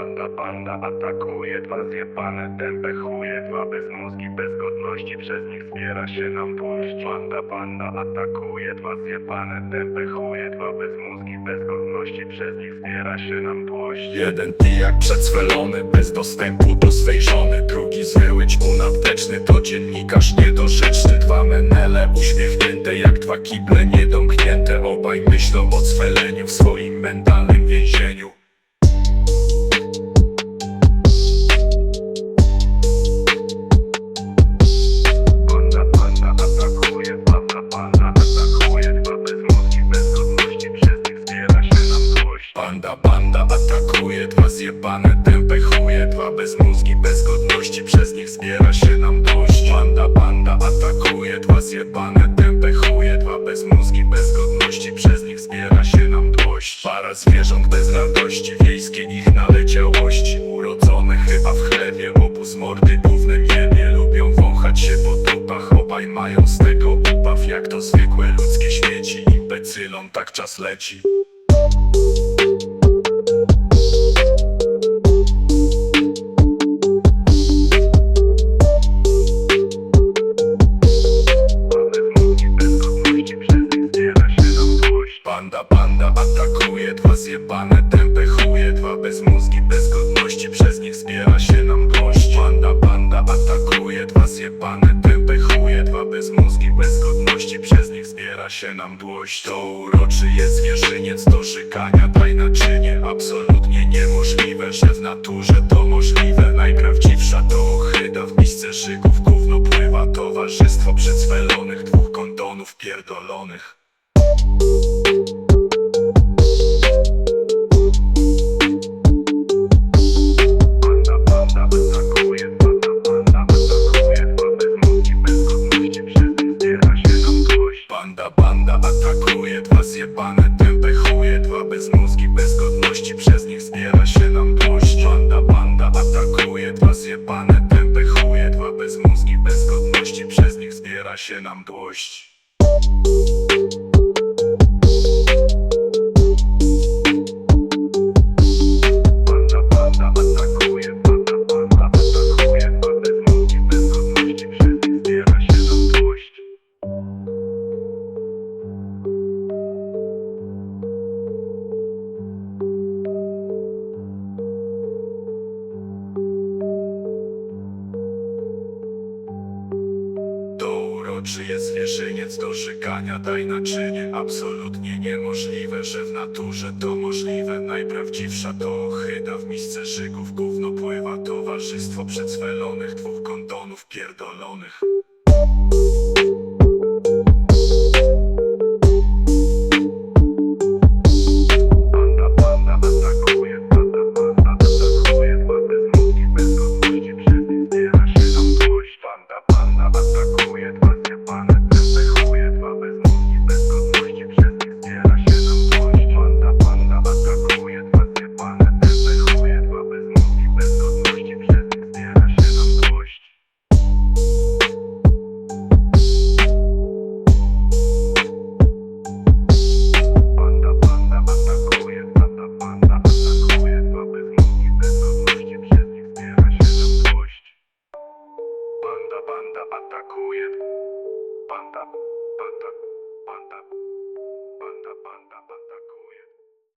Panda, panda atakuje, dwa zjebane tępe chuje, dwa bezmózgi, bez godności, przez nich zbiera się nam puść. Panda, panda atakuje, dwa zjebane tępe chuje, dwa bezmózgi, bez godności, przez nich zbiera się nam puść. Jeden pijak przedswelony, bez dostępu do swej żony Drugi zły ćpun apteczny, to dziennikarz niedorzeczny Dwa menele uśmiechnięte, jak dwa kible niedomknięte Obaj myślą o cweleniu w swoim mentalnym Panda, banda atakuje, dwa zjebane tępe chuje Dwa bezmózgi, bez godności, przez nich zbiera się nam dość. Panda, banda atakuje, dwa zjebane tępe chuje Dwa bezmózgi, bez godności, przez nich zbiera się nam dość. Para zwierząt bez radości, wiejskie ich naleciałości Urodzone chyba w chlebie, obóz mordy gównem jebie Lubią wąchać się po dupach, obaj mają z tego ubaw. Jak to zwykłe ludzkie śmieci, imbecylom tak czas leci dwa zjebane tępe chuje Dwa bezmózgi, bez godności, przez nich zbiera się nam gość Panda, panda atakuje, dwa zjebane tępe chuje Dwa bezmózgi, bez godności, przez nich zbiera się nam dłość. To uroczy jest zwierzyniec do żykania, daj naczynie Absolutnie niemożliwe, że w naturze to możliwe. Najprawdziwsza to ochyda, w misce szyków gówno pływa Towarzystwo przedswelonych, dwóch kondonów pierdolonych przez nich zbiera się nam dość Uroczy jest zwierzyniec do żykania, daj naczynie. Absolutnie niemożliwe, że w naturze to możliwe. Najprawdziwsza to ochyda, w misce szyków gówno pływa. Towarzystwo przedswelonych, dwóch kondonów pierdolonych atakuje. Panda, panda, panda, panda, panda, panda.